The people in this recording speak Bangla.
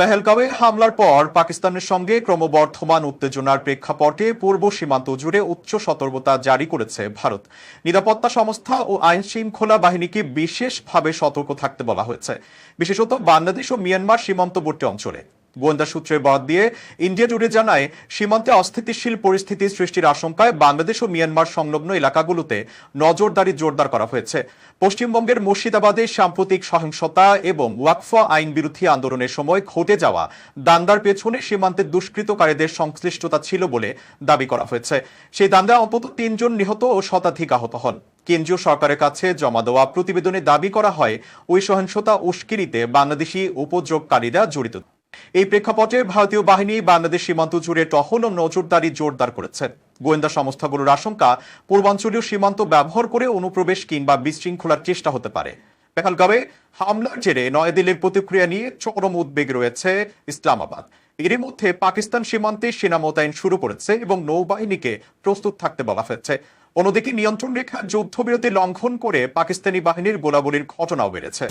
পেহেলগাঁওয়ে হামলার পর পাকিস্তানের সঙ্গে ক্রমবর্ধমান উত্তেজনার প্রেক্ষাপটে পূর্ব সীমান্ত জুড়ে উচ্চ সতর্কতা জারি করেছে ভারত। নিরাপত্তা সংস্থা ও আইন শৃঙ্খলা বাহিনীকে বিশেষভাবে সতর্ক থাকতে বলা হয়েছে। বিশেষত বাংলাদেশ ও মিয়ানমার সীমান্তবর্তী অঞ্চলে। গোয়েন্দা সূত্রে বরাদ দিয়ে ইন্ডিয়া জুড়ে জানায়, সীমান্তে অস্থিতিশীল পরিস্থিতি সৃষ্টির আশঙ্কায় বাংলাদেশ ও মিয়ানমার সংলগ্ন এলাকাগুলোতে নজরদারি জোরদার করা হয়েছে। পশ্চিমবঙ্গের মুর্শিদাবাদে সাম্প্রতিক সহিংসতা এবং ওয়াকফা আইন বিরোধী আন্দোলনের সময় ঘটে যাওয়া দাঙ্গার পেছনে সীমান্তে দুষ্কৃতকারীদের সংশ্লিষ্টতা ছিল বলে দাবি করা হয়েছে। সেই দাঙ্গায় অন্তত তিনজন নিহত ও শতাধিক আহত হন। কেন্দ্রীয় সরকারের কাছে জমা দেওয়া প্রতিবেদনে দাবি করা হয়, ওই সহিংসতা উস্কিরিতে বাংলাদেশি উপদ্রবকারীরা জড়িত। এই প্রেক্ষাপটে ভারতীয় বাহিনী বাংলাদেশ সীমান্ত জুড়ে টহল ও নজরদারি জোরদার করেছে গোয়েন্দা সংস্থাগুলোর আশঙ্কা, পূর্বাঞ্চলীয় সীমান্ত ব্যবহার করে অনুপ্রবেশ কিংবা বিশৃঙ্খলার চেষ্টা হতে পারে। পেহালগাঁওয়ে হামলার জেরে নয়াদিল্লির প্রতিক্রিয়া নিয়ে চরম উদ্বেগ রয়েছে ইসলামাবাদ। এরই মধ্যে পাকিস্তান সীমান্তে সেনা মোতায়েন শুরু করেছে এবং নৌবাহিনীকে প্রস্তুত থাকতে বলা হয়েছে। অন্যদিকে নিয়ন্ত্রণ রেখা যুদ্ধবিরতি লঙ্ঘন করে পাকিস্তানি বাহিনীর গোলাগুলির ঘটনাও বেড়েছে।